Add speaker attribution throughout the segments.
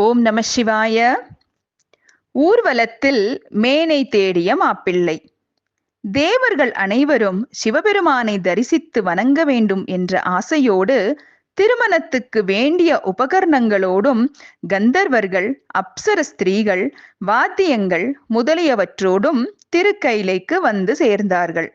Speaker 1: ஓம் நம சிவாய. ஊர்வலத்தில் மேனை தேடிய மாப்பிள்ளை. தேவர்கள் அனைவரும் சிவபெருமானை தரிசித்து வணங்க வேண்டும் என்ற ஆசையோடு திருமணத்துக்கு வேண்டிய உபகரணங்களோடும் கந்தர்வர்கள் அப்சர ஸ்திரீகள் வாத்தியங்கள் முதலியவற்றோடும் திருக்கைலைக்கு வந்து சேர்ந்தார்கள்.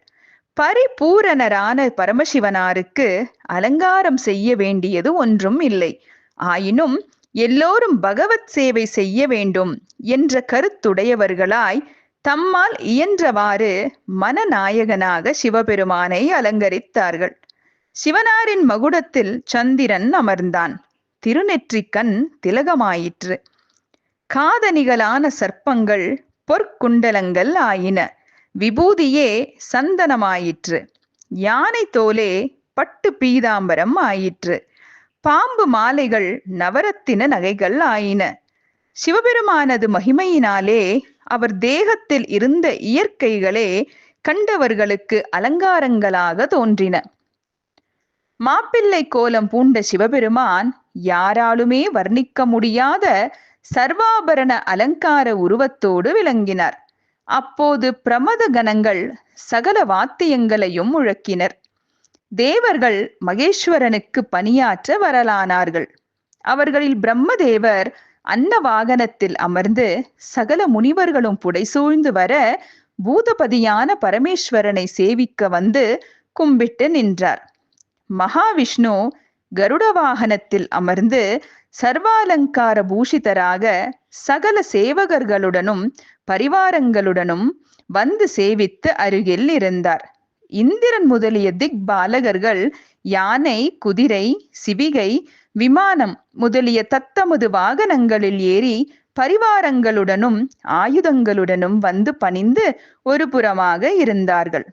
Speaker 1: பரிபூரணரான பரமசிவனாருக்கு அலங்காரம் செய்ய வேண்டியது ஒன்றும் இல்லை. ஆயினும் எல்லோரும் பகவத் சேவை செய்ய வேண்டும் என்ற கருத்துடையவர்களாய் தம்மால் இயன்றவாறு மனநாயகனாக சிவபெருமானை அலங்கரித்தார்கள். சிவனாரின் மகுடத்தில் சந்திரன் அமர்ந்தான். திருநெற்றிக்கண் திலகமாயிற்று. காதணிகளான சர்ப்பங்கள் பொற்குண்டலங்கள் ஆயின. விபூதியே சந்தனமாயிற்று. யானை தோலே பட்டு பீதாம்பரம் ஆயிற்று. பாம்பு மாலைகள் நவரத்தின நகைகள் ஆயின. சிவபெருமானது மகிமையினாலே அவர் தேகத்தில் இருந்த இயற்கைகளே கண்டவர்களுக்கு அலங்காரங்களாக தோன்றின. மாப்பிள்ளை கோலம் பூண்ட சிவபெருமான் யாராலுமே வர்ணிக்க முடியாத சர்வாபரண அலங்கார உருவத்தோடு விளங்கினார். அப்போது பிரமத கணங்கள் சகல வாத்தியங்களையும் முழக்கினர். தேவர்கள் மகேஸ்வரனுக்கு பணியாற்ற வரலானார்கள். அவர்களில் பிரம்மதேவர் அன்ன வாகனத்தில் அமர்ந்து சகல முனிவர்களும் புடைசூழ்ந்து வர பூதபதியான பரமேஸ்வரனை சேவிக்க வந்து கும்பிட்டு நின்றார். மகாவிஷ்ணு கருட வாகனத்தில் அமர்ந்து சர்வாலங்கார பூஷிதராக சகல சேவகர்களுடனும் பரிவாரங்களுடனும் வந்து சேவித்து அருகில் இருந்தார். இந்திரன் முதலிய திக் பாலகர்கள் யானை குதிரை சிவிகை விமானம் முதலிய தத்தமது வாகனங்களில் ஏறி பரிவாரங்களுடனும் ஆயுதங்களுடனும் வந்து பணிந்து ஒரு புறமாக இருந்தார்கள்.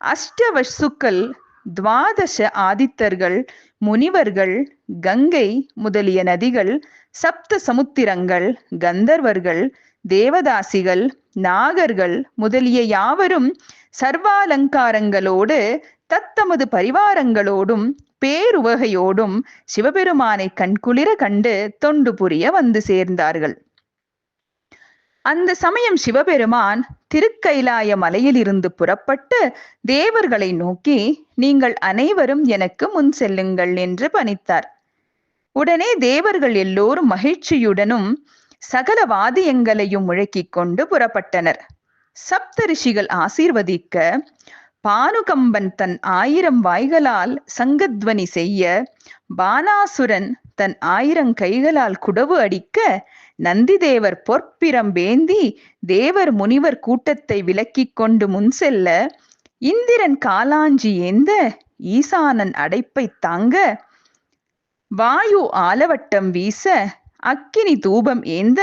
Speaker 1: அஷ்டவசுக்கள் துவாதச ஆதித்தர்கள் முனிவர்கள் கங்கை முதலிய நதிகள் சப்த சமுத்திரங்கள் கந்தர்வர்கள் தேவதாசிகள் நாகர்கள் முதலிய யாவரும் சர்வாலங்காரங்களோடு தத்தமது பரிவாரங்களோடும் பேருவகையோடும் சிவபெருமானை கண்குளிர கண்டு தொண்டு புரிய வந்து சேர்ந்தார்கள். அந்த சமயம் சிவபெருமான் திருக்கைலாய மலையிலிருந்து புறப்பட்டு தேவர்களை நோக்கி நீங்கள் அனைவரும் எனக்கு முன் செல்லுங்கள் என்று பணித்தார். உடனே தேவர்கள் எல்லோரும் மகிழ்ச்சியுடனும் சகல வாதியங்களையும் முழக்கிக் கொண்டு புறப்பட்டனர். சப்த ரிஷிகள் ஆசீர்வதிக்க பானுகம்பன் தன் ஆயிரம் வாய்களால் சங்கத்வனி செய்ய பானாசுரன் தன் ஆயிரம் கைகளால் குடவு அடிக்க நந்திதேவர் பொற்பிரம்பேந்தி தேவர் முனிவர் கூட்டத்தை விலக்கிக் கொண்டு முன் செல்ல இந்திரன் காலாஞ்சி ஏந்த ஈசானன் அடைப்பை தாங்க வாயு ஆலவட்டம் வீச அக்கினி தூபம் ஏந்த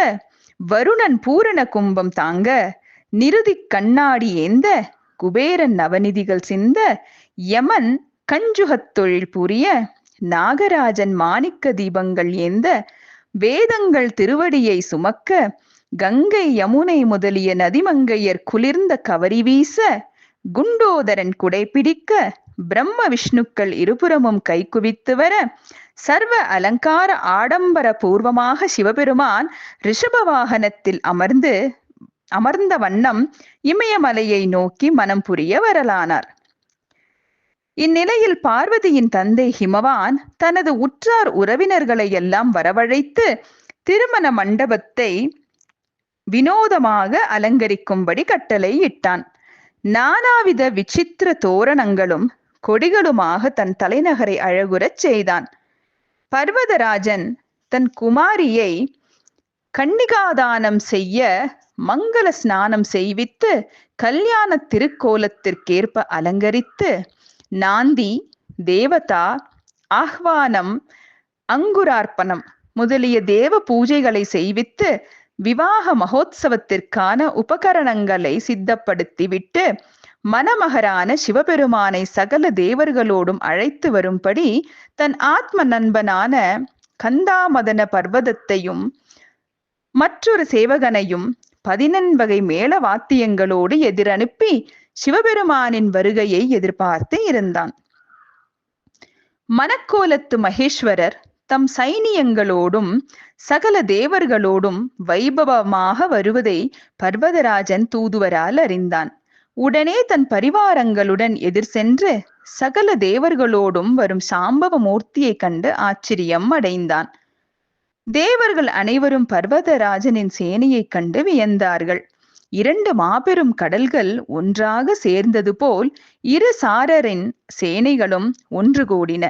Speaker 1: வருணன் பூரண கும்பம் தாங்க நிருதி கண்ணாடி ஏந்த குபேரன் நவநிதிகள் சிந்த யமன் கஞ்சுகத் தொழில் புரிய நாகராஜன் மாணிக்க தீபங்கள் ஏந்த வேதங்கள் திருவடியை சுமக்க கங்கை யமுனை முதலிய நதிமங்கையர் குளிர்ந்த கவரி வீச குண்டோதரன் குடை பிடிக்க பிரம்ம விஷ்ணுக்கள் இருபுறமும் கை குவித்து வர சர்வ அலங்கார ஆடம்பர பூர்வமாக சிவபெருமான் ரிஷப வாகனத்தில் அமர்ந்து அமர்ந்த வண்ணம் இமயமலையை நோக்கி மனம் புரிய வரலானார். இந்நிலையில் பார்வதியின் தந்தை ஹிமவான் தனது உற்றார் உறவினர்களை எல்லாம் வரவழைத்து திருமண மண்டபத்தை வினோதமாக அலங்கரிக்கும்படி கட்டளை இட்டான். நானாவித விசித்திர தோரணங்களும் கொடிகளுமாக தன் தலைநகரை அழகுறச் செய்தான். பர்வதராஜன் தன் குமாரியை கன்னிகாதானம் செய்ய மங்கள ஸ்நானம் செய்வித்து கல்யாண திருக்கோலத்திற்கேற்ப அலங்கரித்து நாந்தி தேவதா ஆஹ்வானம் அங்குரார்ப்பணம் முதலிய தேவ பூஜைகளை செய்வித்து விவாக மகோத்சவத்திற்கான உபகரணங்களை சித்தப்படுத்திவிட்டு மணமகரான சிவபெருமானை சகல தேவர்களோடும் அழைத்து வரும்படி தன் ஆத்ம நண்பனான கந்தாமதன பர்வதத்தையும் மற்றொரு சேவகனையும் பதினெண்வகை மேள வாத்தியங்களோடு எதிரனுப்பி சிவபெருமானின் வருகையை எதிர்பார்த்து இருந்தான். மணக்கோலத்து மகேஸ்வரர் தம் சைனியங்களோடும் சகல தேவர்களோடும் வைபவமாக வருவதை பர்வதராஜன் தூதுவரால் அறிந்தான். உடனே தன் பரிவாரங்களுடன் எதிர் சென்று சகல தேவர்களோடும் வரும் சாம்பவ மூர்த்தியைக் கண்டு ஆச்சரியம் அடைந்தான். தேவர்கள் அனைவரும் பர்வதராஜனின் சேனையைக் கண்டு வியந்தார்கள். இரண்டு மாபெரும் கடல்கள் ஒன்றாக சேர்ந்தது போல் இரு சாரரின் சேனைகளும் ஒன்று கூடின.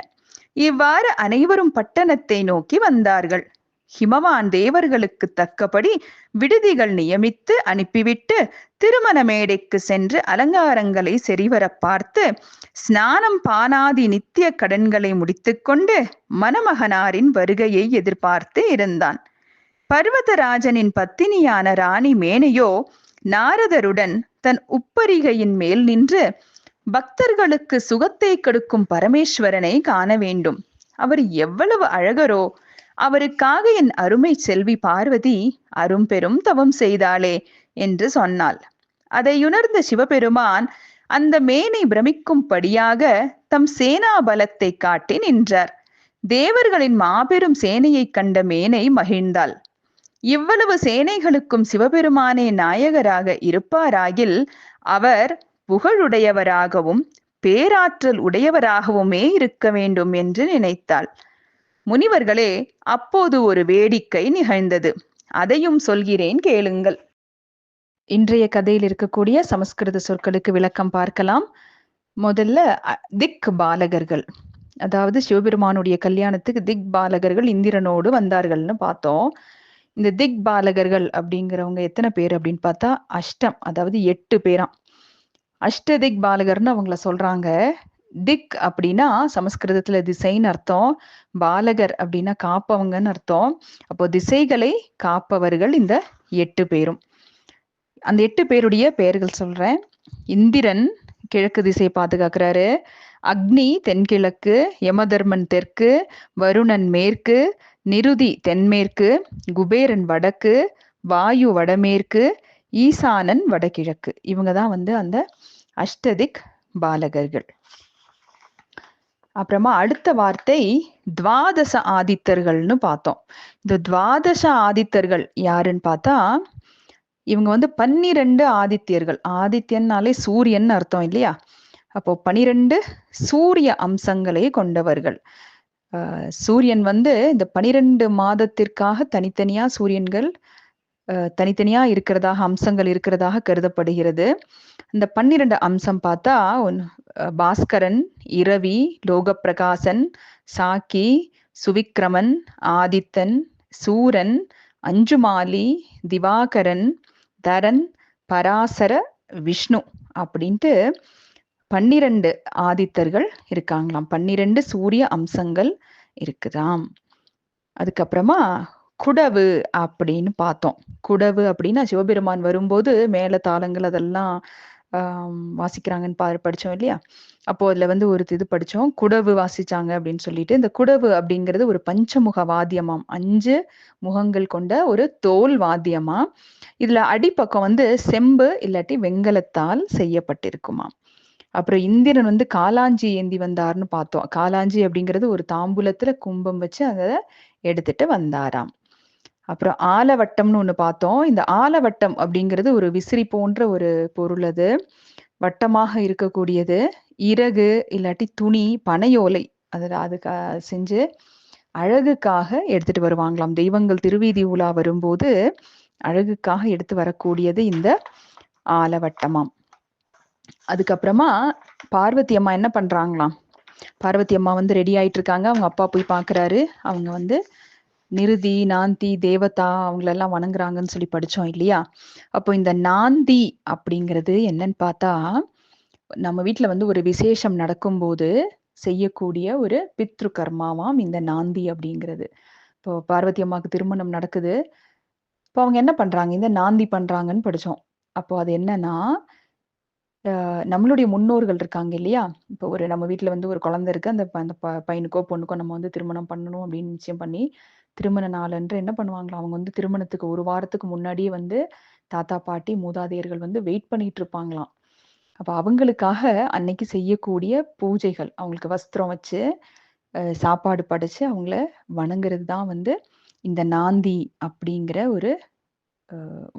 Speaker 1: இவ்வாறு அனைவரும் பட்டணத்தை நோக்கி வந்தார்கள். ஹிமவான் தேவர்களுக்கு தக்கபடி விடுதிகள் நியமித்து அனுப்பிவிட்டு திருமண மேடைக்கு சென்று அலங்காரங்களை செறிவர பார்த்து ஸ்நானம் பானாதி நித்திய கடன்களை முடித்துக்கொண்டு மணமகனாரின் வருகையை எதிர்பார்த்து இருந்தான். பர்வதராஜனின் பத்தினியான ராணி மேனையோ நாரதருடன் தன் உப்பரிகையின் மேல் நின்று பக்தர்களுக்கு சுகத்தை கெடுக்கும் பரமேஸ்வரனை காண வேண்டும். அவர் எவ்வளவு அழகரோ அவருக்காக என் அருமை செல்வி பார்வதி அரும்பெரும் தவம் செய்தாளே என்று சொன்னாள். அதையுணர்ந்த சிவபெருமான் அந்த மேனை பிரமிக்கும்படியாக தம் சேனா பலத்தை காட்டி நின்றார். தேவர்களின் மாபெரும் சேனையைக் கண்ட மேனை மகிழ்ந்தாள். இவ்வளவு சேனைகளுக்கும் சிவபெருமானே நாயகராக இருப்பாராகில் அவர் புகழுடையவராகவும் பேராற்றல் உடையவராகவுமே இருக்க வேண்டும் என்று நினைத்தாள். முனிவர்களே அப்போது ஒரு வேடிக்கை நிகழ்ந்தது. அதையும் சொல்கிறேன் கேளுங்கள். இன்றைய கதையில் இருக்கக்கூடிய சமஸ்கிருத சொற்களுக்கு விளக்கம் பார்க்கலாம். முதல்ல திக் பாலகர்கள். அதாவது சிவபெருமானுடைய கல்யாணத்துக்கு திக் பாலகர்கள் இந்திரனோடு வந்தார்கள்னு பார்த்தோம். இந்த திக் பாலகர்கள் அப்படிங்கிறவங்க எத்தனை பேர் அப்படின்னு பார்த்தா அஷ்டம் அதாவது எட்டு பேராம். அஷ்ட திக் பாலகர்னு அவங்கள சொல்றாங்க. திக் அப்படின்னா சமஸ்கிருதத்துல திசைன்னு அர்த்தம். பாலகர் அப்படின்னா காப்பவங்கன்னு அர்த்தம். அப்போ திசைகளை காப்பவர்கள் இந்த எட்டு பேரும். அந்த எட்டு பேருடைய பெயர்கள் சொல்றேன். இந்திரன் கிழக்கு திசையை பாதுகாக்கிறாரு. அக்னி தென்கிழக்கு யமதர்மன் தெற்கு வருணன் மேற்கு நிருதி தென்மேற்கு குபேரன் வடக்கு வாயு வடமேற்கு ஈசானன் வடகிழக்கு. இவங்க தான் வந்து அந்த அஷ்டதிக் பாலகர்கள். அப்புறமா அடுத்த வார்த்தை துவாதச ஆதித்தர்கள்னு பார்த்தோம். இந்த துவாதச ஆதித்தர்கள் யாருன்னு பார்த்தா இவங்க வந்து பன்னிரண்டு ஆதித்யர்கள். ஆதித்யன்னாலே சூரியன் அர்த்தம் இல்லையா? அப்போ பனிரெண்டு சூரிய அம்சங்களை கொண்டவர்கள். சூரியன் வந்து இந்த பனிரெண்டு மாதத்திற்காக தனித்தனியா சூரியன்கள் தனித்தனியா இருக்கிறதாக அம்சங்கள் இருக்கிறதாக கருதப்படுகிறது. இந்த பன்னிரண்டு அம்சம் பார்த்தா பாஸ்கரன் இரவி லோகப்பிரகாசன் சாக்கி சுவிக்ரமன் ஆதித்தன் சூரன் அஞ்சுமாலி திவாகரன் தரன் பராசர விஷ்ணு அப்படின்ட்டு பன்னிரண்டு ஆதித்தர்கள் இருக்காங்களாம். பன்னிரண்டு சூரிய அம்சங்கள் இருக்குதாம். அதுக்கப்புறமா குடவு அப்படின்னு பார்த்தோம். குடவு அப்படின்னா சிவபெருமான் வரும்போது மேல தாளங்கள் அதெல்லாம் வாசிக்கிறாங்கன்னு பா படித்தோம் இல்லையா? அப்போ அதுல வந்து ஒரு இது படித்தோம் குடவு வாசிச்சாங்க அப்படின்னு சொல்லிட்டு இந்த குடவு அப்படிங்கிறது ஒரு பஞ்சமுக வாத்தியமாம் அஞ்சு முகங்கள் கொண்ட ஒரு தோல் வாத்தியமா இதுல அடிப்பக்கம் வந்து செம்பு இல்லாட்டி வெங்கலத்தால் செய்யப்பட்டிருக்குமாம். அப்புறம் இந்திரன் வந்து காலாஞ்சி ஏந்தி வந்தார்னு பார்த்தோம். காலாஞ்சி அப்படிங்கிறது ஒரு தாம்பூலத்துல கும்பம் வச்சு அதை எடுத்துட்டு வந்தாராம். அப்புறம் ஆலவட்டம்னு ஒன்று பார்த்தோம். இந்த ஆலவட்டம் அப்படிங்கிறது ஒரு விசிறி போன்ற ஒரு பொருள் அது. வட்டமாக இருக்கக்கூடியது. இறகு இல்லாட்டி துணி பனையோலை. அதில் அதுக்கு செஞ்சு அழகுக்காக எடுத்துட்டு வருவாங்களாம். தெய்வங்கள் திருவீதி உலா வரும்போது அழகுக்காக எடுத்து வரக்கூடியது இந்த ஆலவட்டமாம். அதுக்கப்புறமா பார்வதி அம்மா என்ன பண்றாங்களாம்? பார்வதி அம்மா வந்து ரெடி ஆயிட்டு இருக்காங்க. அவங்க அப்பா போய் பாக்குறாரு அவங்க வந்து நிருதி நாந்தி தேவதா அவங்களெல்லாம் வணங்குறாங்கன்னு சொல்லி படிச்சோம் இல்லையா? அப்போ இந்த நாந்தி அப்படிங்கிறது என்னன்னு பார்த்தா நம்ம வீட்டுல வந்து ஒரு விசேஷம் நடக்கும்போது செய்யக்கூடிய ஒரு பித்ரு கர்மாவாம் இந்த நாந்தி அப்படிங்கிறது. இப்போ பார்வதி அம்மாவுக்கு திருமணம் நடக்குது. இப்போ அவங்க என்ன பண்றாங்க? இந்த நாந்தி பண்றாங்கன்னு படிச்சோம். அப்போ அது என்னன்னா நம்மளுடைய முன்னோர்கள் இருக்காங்க இல்லையா? இப்போ ஒரு நம்ம வீட்டுல வந்து ஒரு குழந்தை இருக்கு. அந்த அந்த பையனுக்கோ பொண்ணுக்கோ நம்ம வந்து திருமணம் பண்ணணும் அப்படின்னு நிச்சயம் பண்ணி திருமண நாளன்று என்ன பண்ணுவாங்களாம் அவங்க வந்து திருமணத்துக்கு ஒரு வாரத்துக்கு முன்னாடியே வந்து தாத்தா பாட்டி மூதாதையர்கள் வந்து வெயிட் பண்ணிட்டு இருப்பாங்களாம் அப்போ அவங்களுக்காக அன்னைக்கு செய்யக்கூடிய பூஜைகள் அவங்களுக்கு வஸ்திரம் வச்சு சாப்பாடு படைச்சு அவங்கள வணங்குறது தான் வந்து இந்த நாந்தி அப்படிங்கிற ஒரு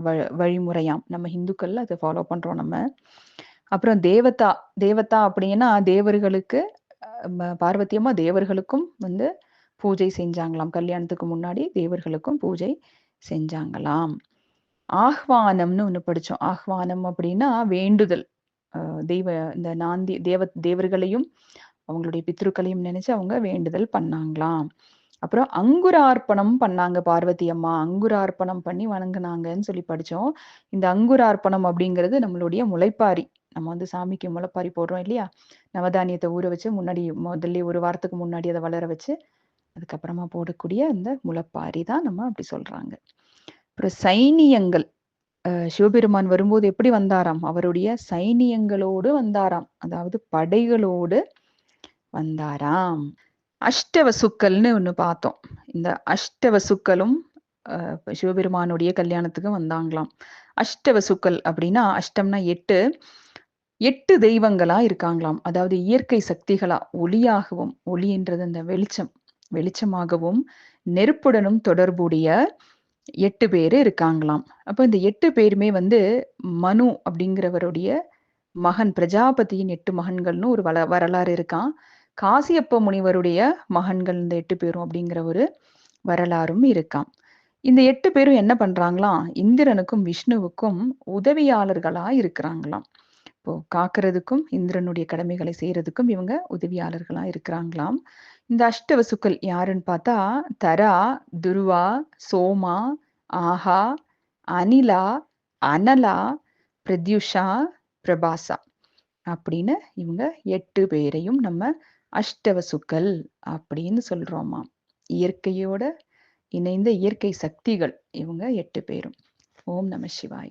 Speaker 1: வ- வழிமுறையாம். நம்ம ஹிந்துக்கள் அதை ஃபாலோ பண்றோம் நம்ம. அப்புறம் தேவதா தேவதா அப்படின்னா தேவர்களுக்கு பார்வத்தியமா தேவர்களுக்கும் வந்து பூஜை செஞ்சாங்களாம். கல்யாணத்துக்கு முன்னாடி தேவர்களுக்கும் பூஜை செஞ்சாங்களாம். ஆஹ்வானம்னு ஒண்ணு படிச்சோம். ஆஹ்வானம் அப்படின்னா வேண்டுதல். தெய்வ இந்த நாந்தி தேவ தேவர்களையும் அவங்களுடைய பித்ருக்களையும் நினைச்சு அவங்க வேண்டுதல் பண்ணாங்களாம். அப்புறம் அங்குரார்ப்பணம் பண்ணாங்க பார்வதி அம்மா. அங்குரார்ப்பணம் பண்ணி வணங்குனாங்கன்னு சொல்லி படிச்சோம். இந்த அங்குரார்ப்பணம் அப்படிங்கிறது நம்மளுடைய முளைப்பாரி. நம்ம வந்து சாமிக்கு முளைப்பாரி போடுறோம் இல்லையா? நவதானியத்தை ஊற வச்சு முன்னாடி முதல்ல ஒரு வாரத்துக்கு முன்னாடி அதை வளர வச்சு அதுக்கப்புறமா போடக்கூடிய அந்த முளைப்பாரி தான் நம்ம அப்படி சொல்றாங்க. அப்புறம் சைனியங்கள் அஹ் சிவபெருமான் வரும்போது எப்படி வந்தாராம்? அவருடைய சைனியங்களோடு வந்தாராம். அதாவது படைகளோடு வந்தாராம். அஷ்டவசுக்கள்னு ஒண்ணு பார்த்தோம். இந்த அஷ்டவசுக்களும் அஹ், சிவபெருமானுடைய கல்யாணத்துக்கு வந்தாங்களாம். அஷ்டவசுக்கள் அப்படின்னா அஷ்டம்னா எட்டு. எட்டு தெய்வங்களா இருக்காங்களாம். அதாவது இயற்கை சக்திகளா ஒளியாகவும் ஒளின்றது அந்த வெளிச்சம். வெளிச்சமாகவும் நெருப்புடனும் தொடர்புடைய எட்டு பேர் இருக்காங்களாம். அப்போ இந்த எட்டு பேருமே வந்து மனு அப்படிங்கிறவருடைய மகன் பிரஜாபதியின் எட்டு மகன்கள்னு ஒரு வள வரலாறு இருக்கான் காசியப்ப முனிவருடைய மகன்கள் இந்த எட்டு பேரும் அப்படிங்கிற ஒரு வரலாறும் இருக்காம். இந்த எட்டு பேரும் என்ன பண்றாங்களாம்? இந்திரனுக்கும் விஷ்ணுவுக்கும் உதவியாளர்களா இருக்கிறாங்களாம். இப்போ காக்கிறதுக்கும் இந்திரனுடைய கடமைகளை செய்யறதுக்கும் இவங்க உதவியாளர்களா இருக்கிறாங்களாம். இந்த அஷ்டவசுக்கள் யாருன்னு பார்த்தா தரா துருவா சோமா ஆஹா அனிலா அனலா பிரத்யுஷா பிரபாசா அப்படின்னு இவங்க எட்டு பேரையும் நம்ம அஷ்டவசுக்கள் அப்படின்னு சொல்றோமா. இயற்கையோட இணைந்த இயற்கை சக்திகள் இவங்க எட்டு பேரும். ஓம் நம சிவாய.